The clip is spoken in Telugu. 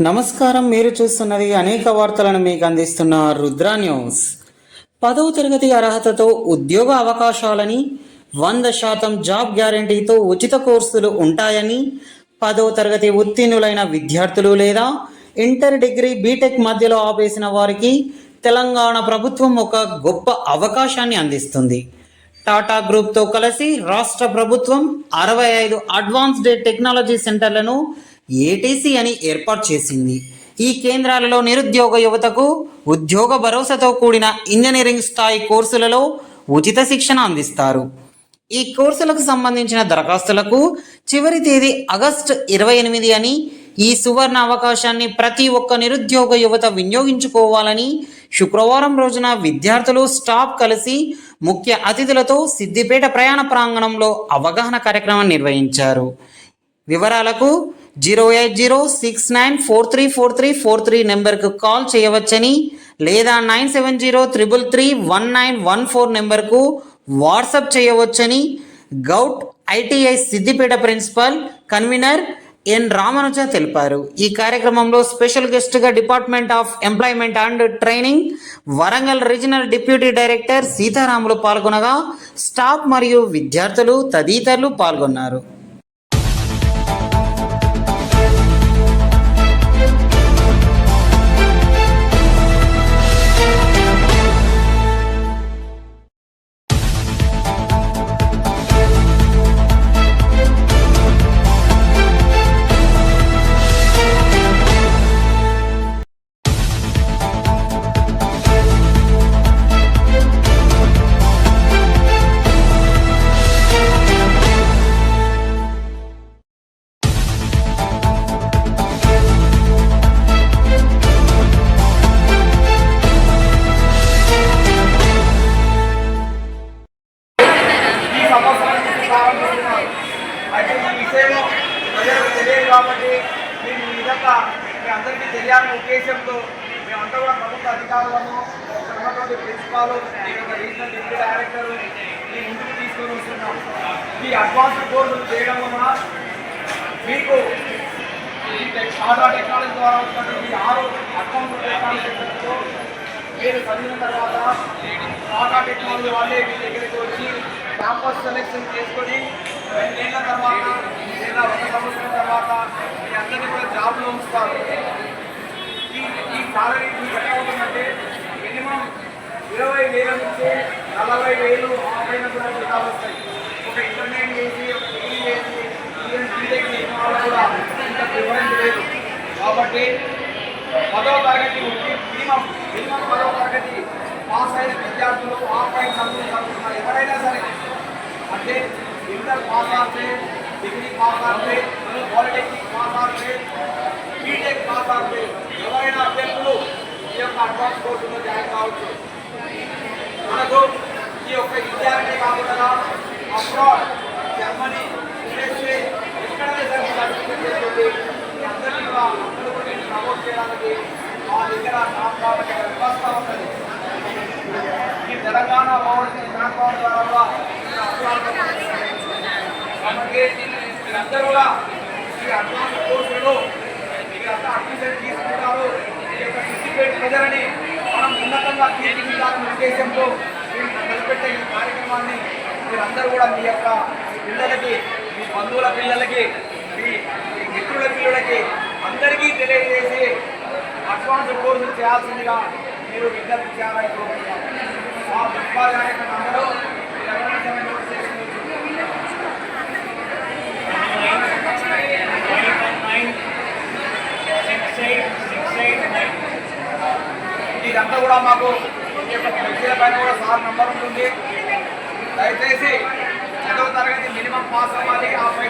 నమస్కారం మీరు చూస్తున్నది అనేక వార్తలను మీకు అందిస్తున్న రుద్ర న్యూస్. పదవ తరగతి అర్హతతో ఉద్యోగ అవకాశాలని వంద శాతం జాబ్ గ్యారంటీతో ఉచిత కోర్సులు ఉంటాయని పదవ తరగతి ఉత్తీర్ణులైన విద్యార్థులు లేదా ఇంటర్ డిగ్రీ బీటెక్ మధ్యలో ఆపేసిన వారికి తెలంగాణ ప్రభుత్వం ఒక గొప్ప అవకాశాన్ని అందిస్తుంది. టాటా గ్రూప్తో కలిసి రాష్ట్ర ప్రభుత్వం అరవై ఐదు అడ్వాన్స్డ్ టెక్నాలజీ సెంటర్లను ఏటీసీ అని ఏర్పాటు చేసింది. ఈ కేంద్రాలలో నిరుద్యోగ యువతకు ఉద్యోగ భరోసాతో కూడిన ఇంజనీరింగ్ స్థాయి కోర్సులలో ఉచిత శిక్షణ అందిస్తారు. ఈ కోర్సులకు సంబంధించిన దరఖాస్తులకు చివరి తేదీ ఆగస్టు ఇరవై ఎనిమిది అని ఈ సువర్ణ అవకాశాన్ని ప్రతి ఒక్క నిరుద్యోగ యువత వినియోగించుకోవాలని శుక్రవారం రోజున విద్యార్థులు స్టాఫ్ కలిసి ముఖ్య అతిథులతో సిద్దిపేట ప్రయాణ ప్రాంగణంలో అవగాహన కార్యక్రమం నిర్వహించారు. వివరాలకు zero eight zero six nine four three four three four three నెంబర్కు కాల్ చేయవచ్చని లేదా nine seven zero triple three one nine one four నెంబర్కు వాట్సప్ చేయవచ్చని govt ITI Siddipet principal convener N Ramanuja తెలిపారు. ఈ కార్యక్రమంలో స్పెషల్ గెస్ట్గా department of employment and training Warangal regional deputy director Seetharamulu పాల్గొనగా staff మరియు విద్యార్థులు తదితరులు పాల్గొన్నారు. మీ అందరికీ తెలియాలనే ఉద్దేశంతో మేమంతా కూడా ప్రభుత్వ అధికారులను ఉన్నటువంటి ప్రిన్సిపాల్ ఇక్కడ రీజనల్ డిప్యూటీ డైరెక్టర్ ఈ ముందుకు తీసుకొని వస్తున్నాం. ఈ అడ్వాన్స్ కోర్సులు చేయడం వలన మీకు ఈ టాటా టెక్నాలజీ ద్వారా వచ్చినటువంటి ఆరు అకౌంట్ టెక్నాలజీతో మీరు చదివిన తర్వాత టాటా టెక్నాలజీ వాళ్ళే మీ దగ్గరికి వచ్చి క్యాంపస్ సెలెక్షన్ చేసుకొని రెండేళ్ళ తర్వాత లేదా ఒక సంవత్సరం తర్వాత జాబ్లో ఉంచుతారు ఈ ఈ సాలరీ మీకు ఎలా ఉంటుందంటే మినిమం ఇరవై వేల నుంచి నలభై వేలు ఆ పైన కూడా జీతాలు వస్తాయి. ఒక ఇంటర్మీడియట్ చేసి ఒక డిగ్రీ చేసి బీటెక్ చేసిన వాళ్ళు కూడా ఇంత ప్రిఫరెన్స్ లేదు కాబట్టి పదవ తరగతి మినిమం మినిమం పదవ తరగతి పాస్ అయిన విద్యార్థులు ఆఫ్లైన్ చదువులు చదువుతున్నారు ఎవరైనా సరే అంటే ఇంటర్ పాస్ ఆడితే డిగ్రీ పాస్ ఆడితే పాలిటెక్నిక్ పాస్ ఆడితే బీటెక్ పాస్ ఆడితే ఎవరైనా అభ్యర్థులు ఈ యొక్క అడ్వాన్స్ కోర్సులో జాయిన్ కావచ్చు. మనకు ఈ యొక్క విద్యార్థి కాకుండా అబ్రాడ్ జర్మనీ యుఎస్ఏ ఎక్కడైనా సరే సర్టిఫికేట్ చేస్తుంది అందరినీ కూడా అందరూ కూడా నేను ప్రమోట్ చేయడానికి మా దగ్గర టాప్ వ్యవస్థ ఉంటుంది ఈ తెలంగాణ పౌరుష ట్రాన్స్ఫార్మర్ ద్వారా ఈ అభివృద్ధి కూడా అడ్వాన్స్ కోర్సులో మీరంతా అడ్మిషన్ తీసుకుంటారు ఈ యొక్క సిద్దిపేట ప్రజలని మనం ఉన్నతంగా తీర్చిదిద్దాలనే ఉద్దేశంతో మేము మొదలుపెట్టే ఈ కార్యక్రమాన్ని మీరందరూ కూడా మీ యొక్క పిల్లలకి మీ బంధువుల పిల్లలకి మీ మీ మిత్రుల పిల్లలకి అందరికీ తెలియజేసి అడ్వాన్స్ కోర్సులు చేయాల్సిందిగా మీరు విజ్ఞప్తి చేయాలని కోరుకుంటున్నాం మా ప్రిన్సిపాల్ యొక్క నంబరు మీరు ఎవరైనా సరే నోట్ చేసుకోవచ్చు ఇదంతా కూడా మాకు వ్యక్తుల పైన కూడా సార్ నంబర్ ఉంటుంది. దయచేసి పదవ తరగతి మినిమం పాస్ అవ్వాలి. ఆ పై